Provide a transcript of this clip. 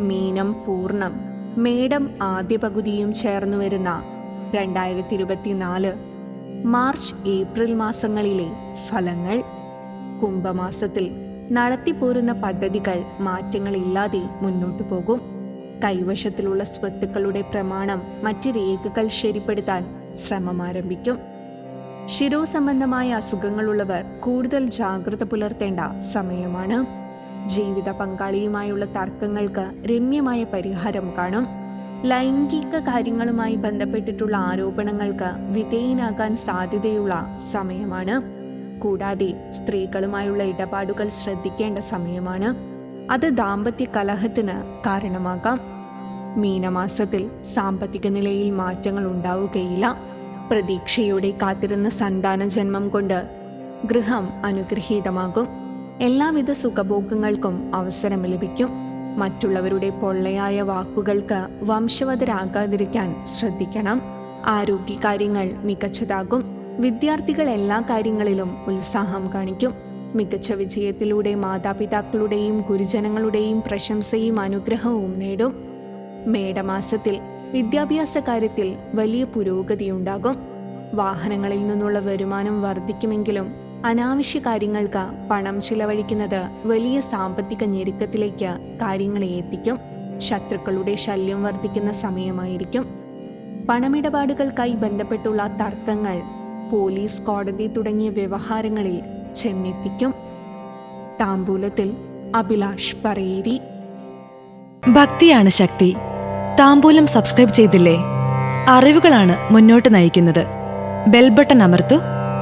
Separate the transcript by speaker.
Speaker 1: മീനം പൂർണം മേടം ആദ്യ പകുതിയും ചേർന്നു വരുന്ന രണ്ടായിരത്തി ഇരുപത്തിനാല് മാർച്ച് ഏപ്രിൽ മാസങ്ങളിലെ ഫലങ്ങൾ. കുംഭമാസത്തിൽ നടത്തിപ്പോരുന്ന പദ്ധതികൾ മാറ്റങ്ങളില്ലാതെ മുന്നോട്ടു പോകും. കൈവശത്തിലുള്ള സ്വത്തുക്കളുടെ പ്രമാണം മറ്റ് രേഖകൾ ശരിപ്പെടുത്താൻ ശ്രമം ആരംഭിക്കും. ശിരോ സംബന്ധമായ അസുഖങ്ങളുള്ളവർ കൂടുതൽ ജാഗ്രത പുലർത്തേണ്ട സമയമാണ്. ജീവിത പങ്കാളിയുമായുള്ള തർക്കങ്ങൾക്ക് രമ്യമായ പരിഹാരം കാണും. ലൈംഗിക കാര്യങ്ങളുമായി ബന്ധപ്പെട്ടിട്ടുള്ള ആരോപണങ്ങൾക്ക് വിധേയനാകാൻ സാധ്യതയുള്ള സമയമാണ്. കൂടാതെ സ്ത്രീകളുമായുള്ള ഇടപാടുകൾ ശ്രദ്ധിക്കേണ്ട സമയമാണ്. അത് ദാമ്പത്യ കലഹത്തിന് കാരണമാകാം. മീനമാസത്തിൽ സാമ്പത്തിക നിലയിൽ മാറ്റങ്ങൾ ഉണ്ടാവുകയില്ല. പ്രതീക്ഷയോടെ കാത്തിരുന്ന സന്താന ജന്മം കൊണ്ട് ഗൃഹം അനുഗ്രഹീതമാകും. എല്ലാവിധ സുഖഭോഗങ്ങൾക്കും അവസരം ലഭിക്കും. മറ്റുള്ളവരുടെ പൊള്ളയായ വാക്കുകൾക്ക് വംശവതരാകാതിരിക്കാൻ ശ്രദ്ധിക്കണം. ആരോഗ്യകാര്യങ്ങൾ മികച്ചതാകും. വിദ്യാർത്ഥികൾ എല്ലാ കാര്യങ്ങളിലും ഉത്സാഹം കാണിക്കും. മികച്ച വിജയത്തിലൂടെ മാതാപിതാക്കളുടെയും ഗുരുജനങ്ങളുടെയും പ്രശംസയും അനുഗ്രഹവും നേടും. മേടമാസത്തിൽ വിദ്യാഭ്യാസ കാര്യത്തിൽ വലിയ പുരോഗതിയുണ്ടാകും. വാഹനങ്ങളിൽ നിന്നുള്ള വരുമാനം വർദ്ധിക്കുമെങ്കിലും അനാവശ്യ കാര്യങ്ങൾക്ക് പണം ചിലവഴിക്കുന്നത് വലിയ സാമ്പത്തിക ഞെരുക്കത്തിലേക്ക് കാര്യങ്ങളെ എത്തിക്കും. ശത്രുക്കളുടെ ശല്യം വർദ്ധിക്കുന്ന സമയമായിരിക്കും. പണമിടപാടുകൾക്കായി ബന്ധപ്പെട്ടുള്ള തർക്കങ്ങൾ പോലീസ് കോടതി തുടങ്ങിയ വ്യവഹാരങ്ങളിൽ ചെന്നെത്തിക്കും. താമ്പൂലത്തിൽ അഭിലാഷ് പറയേരി.
Speaker 2: ഭക്തിയാണ് ശക്തി. താമ്പൂലം സബ്സ്ക്രൈബ് ചെയ്തില്ലേ? അറിവുകളാണ് മുന്നോട്ട് നയിക്കുന്നത്. ബെൽബട്ടൺ അമർത്തു.